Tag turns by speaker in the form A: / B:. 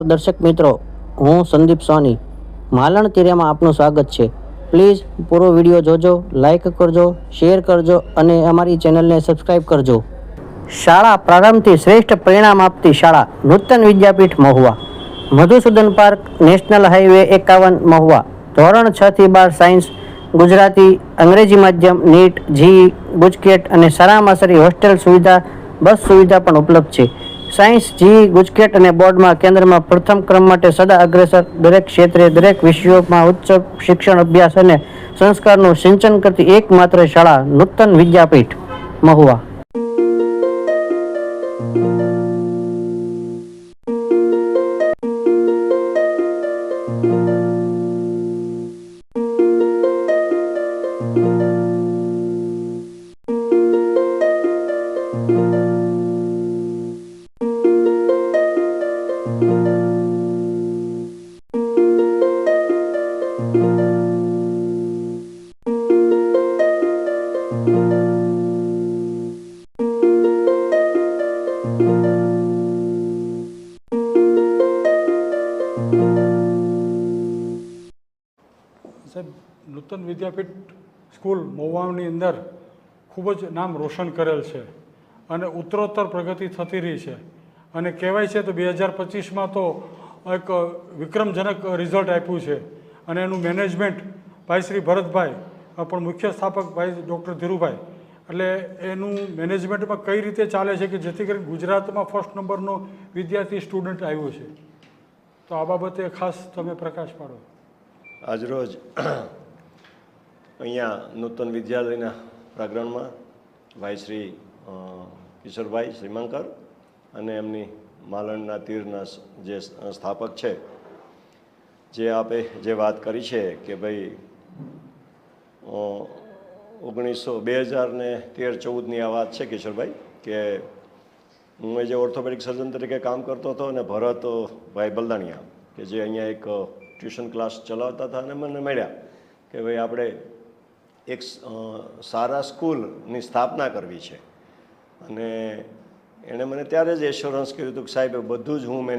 A: દર્શક મિત્રો, હું સંદીપ સોની. માલણ તીરેમાં આપનું સ્વાગત છે. પ્લીઝ પૂરો વીડિયો જોજો લાઇક કરજો શેર કરજો અને અમારી ચેનલને સબસ્ક્રાઇબ કરજો. શાળા પ્રારંભથી શ્રેષ્ઠ પરિણામ આપતી શાળા Nutan Vidyapith Mahuva. Madhusudan park national highway એકાવન મહુવા. ધોરણ છ થી બાર સાયન્સ, ગુજરાતી, અંગ્રેજી માધ્યમ, નીટ, જી, ગુજકેટ અને સારામાં સારી હોસ્ટેલ સુવિધા, બસ સુવિધા પણ ઉપલબ્ધ છે. સાયન્સ જી ગુજકેટ અને બોર્ડમાં કેન્દ્રમાં પ્રથમ ક્રમ માટે સદા અગ્રેસર દરેક ક્ષેત્રે, દરેક વિષયોમાં ઉચ્ચ શિક્ષણ અભ્યાસ અને સંસ્કારનું સિંચન કરતી એકમાત્ર શાળા નૂતન વિદ્યાપીઠ, મહુવા.
B: સાહેબ નૂતન વિદ્યાપીઠ સ્કૂલ મહુવાની અંદર ખૂબ જ નામ રોશન કરેલ છે અને ઉત્તરોત્તર પ્રગતિ થતી રહી છે. અને કહેવાય છે તો બે હજાર પચીસમાં તો એક વિક્રમજનક રિઝલ્ટ આપ્યું છે અને એનું મેનેજમેન્ટ ભાઈ શ્રી ભરતભાઈ પણ મુખ્ય સ્થાપક ભાઈ ડૉક્ટર ધીરુભાઈ. એટલે એનું મેનેજમેન્ટમાં કઈ રીતે ચાલે છે કે જેથી કરીને ગુજરાતમાં ફર્સ્ટ નંબરનો વિદ્યાર્થી સ્ટુડન્ટ આવ્યો છે. તો આ બાબતે ખાસ તમે પ્રકાશ પાડો.
C: આજરોજ અહીંયા નૂતન વિદ્યાલયના પ્રાંગણમાં ભાઈ શ્રી કિશોરભાઈ શ્રીમાંકર અને એમની માલણના તીરના જે સ્થાપક છે, જે આપે જે વાત કરી છે કે ભાઈ ઓગણીસો બે હજાર ને તેર ચૌદની આ વાત છે કિશોરભાઈ, કે હું જે ઓર્થોપેડિક સર્જન તરીકે કામ કરતો હતો અને ભરત ભાઈ બલદાણિયા, કે જે અહીંયા એક ટ્યુશન ક્લાસ ચલાવતા હતા અને મને મળ્યા કે ભાઈ, આપણે એક સારા સ્કૂલની સ્થાપના કરવી છે. અને એણે મને ત્યારે જ એશ્યોરન્સ કર્યું હતું કે સાહેબ બધું જ હું મેં